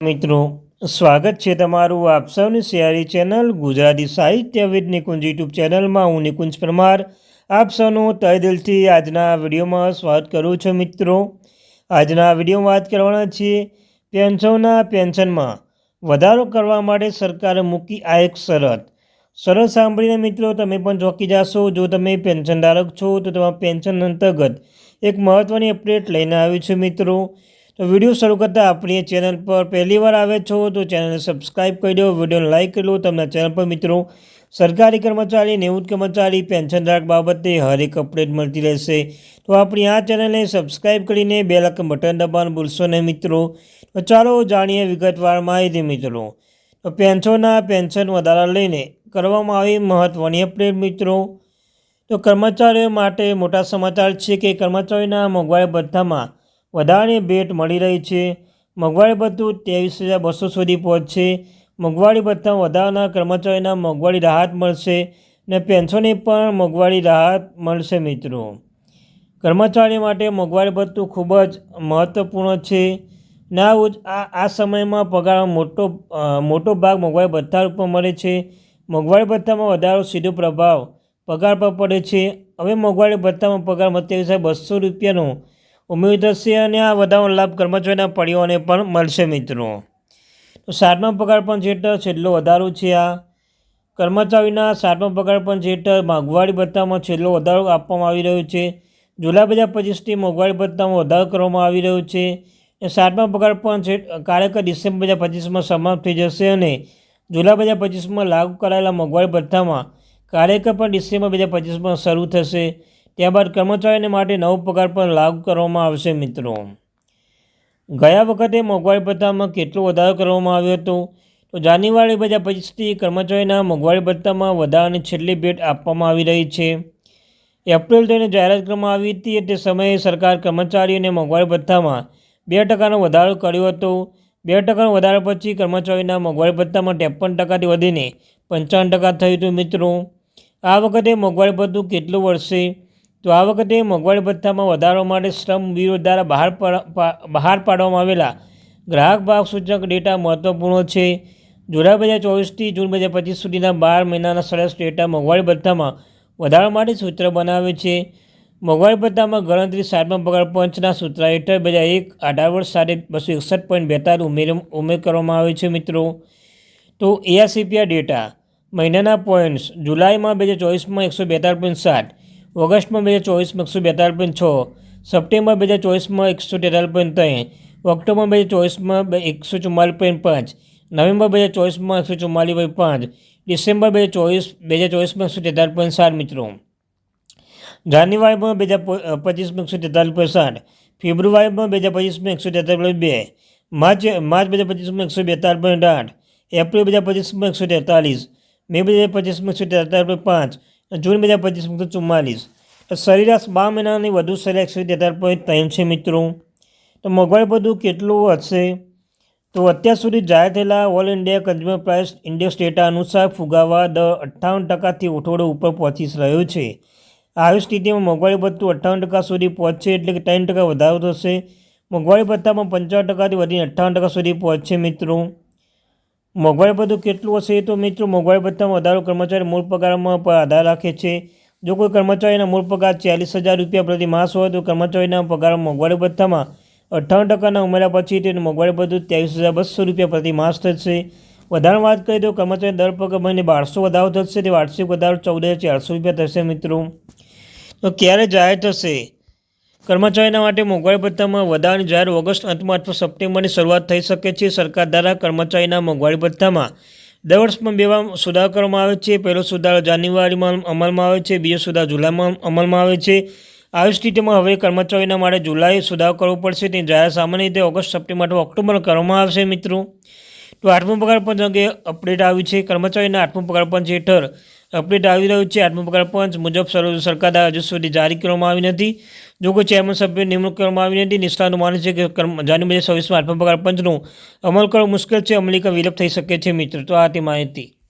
મિત્રો, સ્વાગત છે તમારું આપ સૌની સિયારી ચેનલ ગુજરાતી સાહિત્ય વિદ નિકુંજ યુટ્યુબ ચેનલમાં. હું નિકુંજ પરમાર. આપ સૌનું તય દિલથી આજના વિડીયોમાં સ્વાગત કરું છું મિત્રો. આજના વિડીયોમાં વાત કરવાના છીએ પેન્શનના પેન્શનમાં. વધારો કરવા માટે સરકારે મૂકી આ એક શરત. શરત સાંભળીને મિત્રો, તમે પણ ચોંકી જશો. જો તમે પેન્શન ધારક છો, તો તમારા પેન્શન અંતર્ગત એક મહત્ત્વની અપડેટ લઈને આવ્યું છે મિત્રો. તો વીડિયો શરૂ કરતાં આપણી ચેનલ પર પહેલી વાર આવે છો તો ચેનલને સબસ્ક્રાઈબ કરી દો, વિડીયોને લાઇક કરી લો તમને ચેનલ પર મિત્રો સરકારી કર્મચારી, નિવૃત્ત કર્મચારી પેન્શન ધારક બાબતે હરેક અપડેટ મળતી રહેશે. તો આપણી આ ચેનલને સબસ્ક્રાઈબ કરીને બે લાખ બટન દબાણ ભૂલશો નહીં મિત્રો. તો ચાલો જાણીએ વિગતવાર માહિતી મિત્રો. તો પેન્શનના પેન્શન વધારા લઈને કરવામાં આવી મહત્ત્વની અપડેટ મિત્રો. તો કર્મચારીઓ માટે મોટા સમાચાર છે કે કર્મચારીના મોંઘવારી ભથ્થામાં વધારાની ભેટ મળી રહી છે. મોંઘવારી ભથ્થું ત્રેવીસ હજાર બસો સુધી પહોંચશે. મોંઘવારી ભથ્થામાં વધારાના કર્મચારીના મોંઘવારી રાહત મળશે ને પેન્શનની પણ મોંઘવારી રાહત મળશે મિત્રો. કર્મચારી માટે મોંઘવારી ભથ્થું ખૂબ જ મહત્ત્વપૂર્ણ છે. ના ઉજ આ આ સમયમાં પગાર મોટો મોટો ભાગ મોંઘવારી ભથ્થા રૂપમાં મળે છે. મોંઘવારી ભથ્થામાં વધારો સીધો પ્રભાવ પગાર પર પડે છે. હવે મોંઘવારી ભથ્થામાં પગાર સત્યાવીસ હજાર બસો રૂપિયાનો ઉમેરી થશે અને આ વધારાનો લાભ કર્મચારીના પરિવારને પણ મળશે મિત્રો. તો સાતમા પગાર પણ હેઠળ છેલ્લો વધારો છે આ. કર્મચારીના સાતમા પગાર પણ હેઠળ મોંઘવારી ભથ્થામાં છેલ્લો વધારો આપવામાં આવી રહ્યો છે. જુલાઈ બજાર પચીસથી મોંઘવારી ભથ્થામાં વધારો કરવામાં આવી રહ્યો છે. અને સાતમા પગાર પણ કાર્યકર ડિસેમ્બર બજાર પચીસમાં સમાપ્ત થઈ જશે અને જુલાઈ બજાર પચીસમાં લાગુ કરાયેલા મોંઘવારી ભથ્થામાં કાર્યકર પણ ડિસેમ્બર બે હજાર પચીસમાં શરૂ થશે. ત્યારબાદ કર્મચારીને માટે નવો પગાર પણ લાગુ કરવામાં આવશે મિત્રો. ગયા વખતે મોંઘવારી ભથ્થામાં કેટલો વધારો કરવામાં આવ્યો હતો? તો જાન્યુઆરી બે હજાર પચીસથી કર્મચારીના મોંઘવારી ભથ્થામાં વધારાની છેલ્લી ભેટ આપવામાં આવી રહી છે. એપ્રિલ તેને જાહેરાત કરવામાં આવી હતી તે સમયે સરકાર કર્મચારીઓને મોંઘવારી ભથ્થામાં બે ટકાનો વધારો કર્યો હતો. બે ટકાનો વધારા પછી કર્મચારીના મોંઘવારી ભથ્થામાં ત્રેપન ટકાથી વધીને પંચાવન ટકા થયું હતું મિત્રો. આ વખતે મોંઘવારી ભથ્થું કેટલું વર્ષે તો આ વખતે મોંઘવારી ભથ્થામાં વધારો માટે શ્રમ વિરોધ દ્વારા બહાર બહાર પાડવામાં આવેલા ગ્રાહક ભાવ સૂચક ડેટા મહત્વપૂર્ણ છે. જુલાઈ બે હજાર ચોવીસથી જૂન બે હજાર પચીસ સુધીના બાર મહિનાના સરસ ડેટા મોંઘવારી ભથ્થામાં વધારા માટે સૂત્ર બનાવે છે. મોંઘવારી ભથ્થામાં ગણતરી સાતમા પગાર પંચના સૂત્ર હેઠળ બે હજાર એક અઢાર વર્ષ સાથે બસો એકસઠ પોઈન્ટ બેતાલીસ ઉમેર ઉમેર કરવામાં આવે છે મિત્રો. તો એઆરસીપીઆર ડેટા મહિનાના પોઈન્ટ્સ જુલાઈમાં બે હજાર ચોવીસમાં એકસો બેતાલીસ પોઈન્ટ સાત ઓગસ્ટમાં બે હજાર ચોવીસમાં એકસો બેતાલીસ પોઈન્ટ છ સપ્ટેમ્બર બે હજાર ચોવીસમાં એકસો તેતાલીસ પોઈન્ટ ત્રણ ઓક્ટોબર બે હજાર ચોવીસમાં એકસો ચુમ્માલીસ પોઈન્ટ પાંચ નવેમ્બર બે હજાર ચોવીસમાં એકસો ચુમ્માલીસ પોઈન્ટ પાંચ ડિસેમ્બર બે હજાર ચોવીસ બે હજાર ચોવીસમાં એકસો તેતાલીસ પોઈન્ટ સાત મિત્રો જાન્યુઆરીમાં બે હજાર પચીસમાં એકસો તેતાલીસ પોઈન્ટ સાત ફેબ્રુઆરીમાં બે હજાર પચીસમાં એકસો તેતાલીસ પોઈન્ટ બે માર્ચ માર્ચ બે હજાર પચીસમાં એકસો બેતાલીસ પોઈન્ટ આઠ એપ્રિલ બે હજાર પચીસમાં એકસો તેતાલીસ મે બે હજાર પચીસમાં એકસો તેતાલીસ પોઈન્ટ પાંચ જૂન બે હજાર પચીસ મુક્ત ચુમ્માલીસ. સરેરાશ બાર મહિનાની વધુ સરેરાશ તેતાલીસ પોઈન્ટ ત્રણ છે મિત્રો. તો મોંઘવારી બધું કેટલું હશે? તો અત્યાર સુધી જાહેર થયેલા all India consumer price index data અનુસાર ફુગાવા દર અઠ્ઠાવન ટકાથી ઉઠોડો ઉપર પહોંચી રહ્યો છે. આવી સ્થિતિમાં મોંઘવારી ભથ્થું અઠ્ઠાવન ટકા સુધી પહોંચશે એટલે કે ત્રણ ટકા વધારો થશે. મોંઘવારી ભથ્થામાં પંચાવન ટકાથી વધીને અઠ્ઠાવન ટકા સુધી પહોંચશે મિત્રો. મોંઘવારી ભથ્થું કેટલું હશે તો મિત્રો મોંઘવારી ભથ્થામાં વધારો કર્મચારી મૂળ પગારમાં પર આધાર રાખે છે. જો કોઈ કર્મચારીના મૂળ પગાર ચાલીસ હજાર રૂપિયા પ્રતિ માસ હોય તો કર્મચારીના પગાર મોંઘવારી ભથ્થામાં અઠ્ઠાવન ટકાના ઉમેરા પછી તેનું મોંઘવારી ભથ્થું ત્રેવીસ હજાર બસો રૂપિયા પ્રતિ માસ થશે. વધારે વાત કરીએ તો કર્મચારી દર પગાર મહિને બારસો વધારો થશે. તે વાર્ષિક વધારો ચૌદ હજાર ચારસો રૂપિયા થશે મિત્રો. તો ક્યારે જાહેર થશે? કર્મચારીના માટે મોંઘવારી ભથ્થામાં વધારાની જાહેર ઓગસ્ટ અંતમાં અથવા સપ્ટેમ્બરની શરૂઆત થઈ શકે છે. સરકાર દ્વારા કર્મચારીના મોંઘવારી ભથ્થામાં દર વર્ષમાં બે સુધારો કરવામાં આવે છે. પહેલો સુધારો જાન્યુઆરીમાં અમલમાં આવે છે. બીજો સુધારો જુલાઈમાં અમલમાં આવે છે. આવી સ્થિતિમાં હવે કર્મચારીના માટે જુલાઈ સુધારો કરવો પડશે. તે જાહેર સામાન્ય રીતે ઓગસ્ટ, સપ્ટેમ્બર અથવા ઓક્ટોબર કરવામાં આવશે મિત્રો. તો આઠમું પગાર પંચ અંગે અપડેટ આવ્યું છે, કર્મચારીના આઠમું પગાર પંચ હેઠળ અપડેટ આવી રહ્યું છે આઠમું પગાર પંચ મુજબ સરકાર દ્વારા હજુ સુધી જારી કરવામાં આવી નથી. જો કોઈ ચેરમેન સભ્ય નિમણૂક કરવામાં આવી નથી, નિષ્ણાતો માને છે કે જાન્યુઆરી છવ્વીસમાં આઠમા પગાર પંચનો અમલ કરવો મુશ્કેલ છે અમલીકરણ વિલંબ થઈ શકે છે મિત્ર. તો આ તે માહિતી.